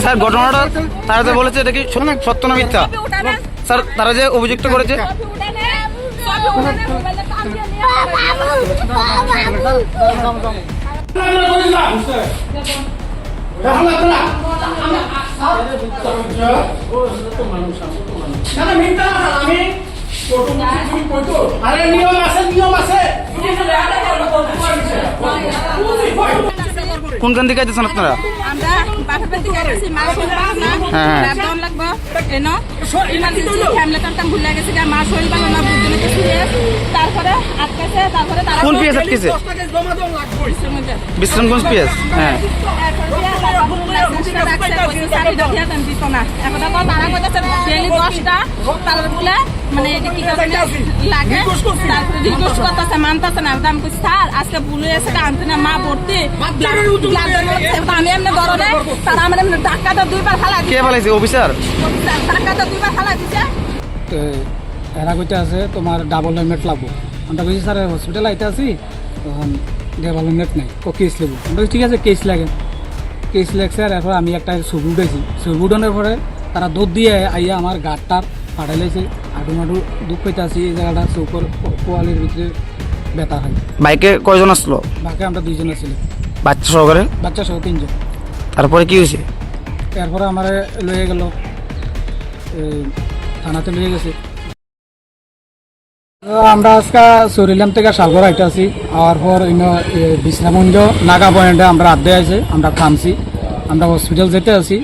Sir ঘটনাটা তারা যে বলেছে এটা কি সত্য- না মিথ্যা? স্যার তারা যে অভিযুক্ত করেছে আরে নিয়ম আছে নিয়ম আছে কোনখান থেকে আইতেছেন আপনারা? আমরা বাপের থেকে আসছি মা শরীর ভালো না হ্যাঁ। ল্যাপটপ লাগবো এনো ইমার্জেন্সি ফ্যামিলি কার্ডটা ভুলে গেছে গা মা শরীর ভালো না বুঝলে তো সিরিয়াস তারপরে আটকেছে তারপরে তারা কোন পিএস আটকেছে? হ্যাঁ। মানে এটা কি কারণে লাগে? তারপরে রিকোয়েস্ট করতেছে মানতেছে না। দাম কই স্যার আজকে ভুলে এসে আনতে না মা ভর্তি। আমি এমনি ধরনে তারা আমার এমনি দুইবার ফালা কে অফিসার? দুইবার ফালা দিছে। এরা কইতে আছে তোমার ডাবল হেলমেট লাগবো। আমরা কইছি স্যার হসপিটাল আইতে আছি তখন ডাবল হেলমেট নেই ও কেস লাগবো আমরা ঠিক আছে কেস লাগে কেস লাগছে আর এরপর আমি একটা ছবি উঠেছি ছবি উঠানোর পরে তারা দুধ দিয়ে আইয়া আমার গাড়টার ফাটাই মাডু দুঃখ পেতে আছি এই জায়গাটা চৌকর পোয়ালির ভিতরে ব্যথা হয়। বাইকে কয়জন আসলো? বাকি আমরা দুইজন আছিলাম বাচ্চা সহকারে? বাচ্চা সহ তিনজন। তারপরে কি হয়েছে? এরপরে আমার লয়ে গেল থানাতে লয়ে গেছে। আমরা আজকে সরিলাম থেকে সাগর আইতে আছি। আর পর ইন বিশ্রামঞ্জ নাগা পয়েন্টে আমরা আড্ডে আছে আমরা থামছি। আমরা হসপিটাল যেতে আছি।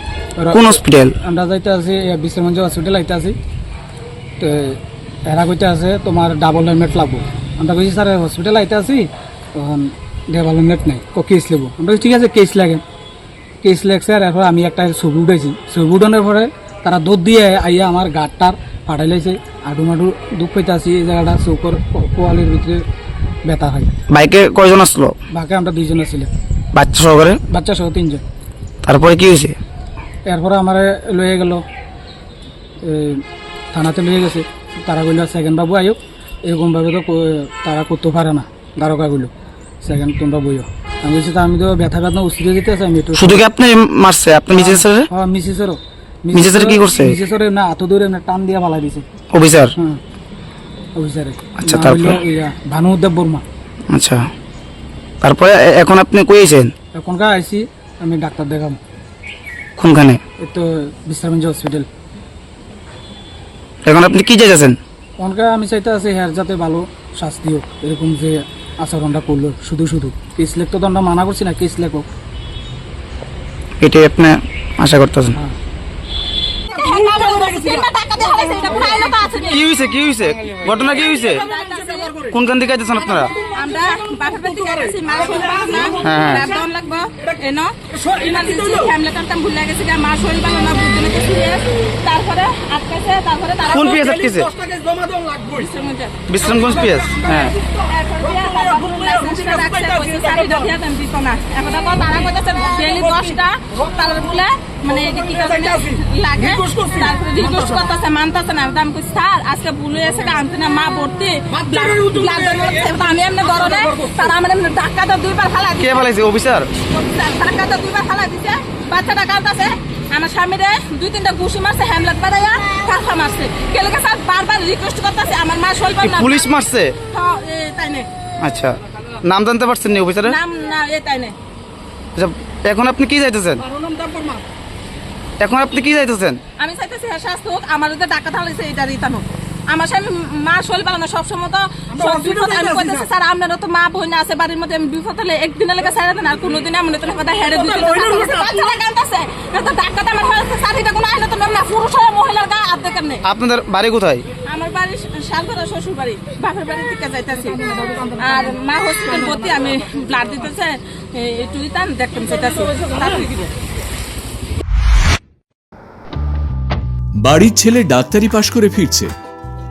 কোন হসপিটাল আমরা যাইতে আছি এ, বিশ্রামঞ্জ হসপিটাল আইতে আছি। তো এরা কইতে আছে তোমার ডাবল হেলমেট লাগবো। আমরা কইছি স্যার হসপিটাল আইতে আছি তখন ডাবল হেলমেট নেই ও কেস নেব আমরা কইছি, ঠিক আছে কেস লাগে। কেস লাগছে আর এরপর আমি একটা ছবি উঠেছি ছবি উঠানোর পরে তারা দুধ দিয়ে আইয়া আমার গাড়টার ফাটাই লাইছে। আডু মাডু দুঃখ পেতে আছি এই জায়গাটা চৌকর পোয়ালির ভিতরে ব্যথা হয়। বাইকে কয়জন আসলো? বাকি আমরা দুইজন আছিলাম। বাচ্চা সহকারে? বাচ্চা সহ তিনজন। তারপরে কি হয়েছে এরপরে আমার লয়ে গেল থানাতে লয়ে গেছে। তারা কইল সেকেন্ড বাবু আয়ুক এরকমভাবে তো তারা করতে পারে না। দ্বারকা কইল সেকেন্ড তোমরা বইও আমি বলছি আমি তো ব্যথা ব্যথা উস্তিতে যেতে আছে আমি একটু শুধু কি আপনি মারছে? আপনি মিসেসের হ্যাঁ মিসিসেরও মিসেসের কি করছে? মিসিসের না এত দূরে না টান দিয়া ফালাই দিছে। অফিসার? হ্যাঁ অফিসারে। আচ্ছা, তারপরে? ভানুদেব বর্মা। আচ্ছা। তারপরে এখন আপনি কই আছেন এখনকার আইসি আমি ডাক্তার দেখাম কোনখানে? তো বিশ্রামঞ্জ হসপিটাল এখন আপনি কি চাইছেন অনকা আমি চাইতে আছি হ্যার যাতে ভালো শাস্তি হোক এরকম যে আচরণটা করল শুধু শুধু। কেস লেখ তো আমরা মানা করছি না কেস লেখ। এটাই আপনি আশা করতেছেন? কি হয়েছে কি হয়েছে ঘটনা কি হয়েছে কোনখান থেকে আইতেছেন আপনারা? আমরা বাপের বাড়ি থেকে আসছি মা শরীর ভালো না? হ্যাঁ। লাগবো। এনো ইমার্জেন্সি ফ্যামিলি কার্ডটা ভুলে গেছে মা শরীর ভালো না বুঝলে তো সিরিয়াস তারপরে আটকেছে তারপরে তারা কোন পিএস আটকেছে বিশ্রামগঞ্জ পিএস হ্যাঁ মানে কি লাগে তারপরে রিকোয়েস্ট করতেছে মানতেছে না দাম কই স্যার আজকে ভুলে এসে আনতে না মা ভর্তি আমি এমনি ধরনে তারা আমার এমনি ডাক্তারটা দুইবার ফালা কে বলেছে অফিসার ডাক্তারটা দুইবার ফালা দিছে। বাচ্চাটা কাঁদতেছে। স্বামীরে দুই তিনটা ঘুষি মারছে হ্যামলেট বাড়াইয়া কাঁথা মারছে। কেলে স্যার বারবার রিকোয়েস্ট করতেছে আমার মা শৈল না। পুলিশ মারছে? হ্যাঁ, এ তাই নে। আচ্ছা নাম জানতে পারছেন নি অফিসারের নাম না এ তাই না। আচ্ছা এখন আপনি কি যাইতেছেন এখন আপনি কি যাইতেছেন আমি চাইতেছি হ্যাঁ স্বাস্থ্য হোক আমার যদি ডাক্তার থাকলে এটা রিটার্ন হোক। আমার স্বামী মা পালো না সবসময় তো আমি কইতেছি স্যার আপনারও তো মা বোন আছে বাড়ির মধ্যে আমি বিপদ হলে একদিনের লেগে স্যার দেন আর কোনোদিন এমন তো কথা হেরে দুই বাচ্চারা কাঁদতেছে তো ডাক্তার আমার হয়েছে স্যার কোনো আইলে তো না। পুরুষ হয় মহিলার গা আর নেই। আপনাদের বাড়ি কোথায়? আমার বাড়ি শালগড়া শ্বশুর বাড়ি বাপের বাড়ি থেকে যাইতেছি। আর মা হসপিটাল ভর্তি আমি ব্লাড দিতেছে একটু দিতাম দেখতাম চাইতেছি বাড়ির ছেলে ডাক্তারি পাশ করে ফিরছে।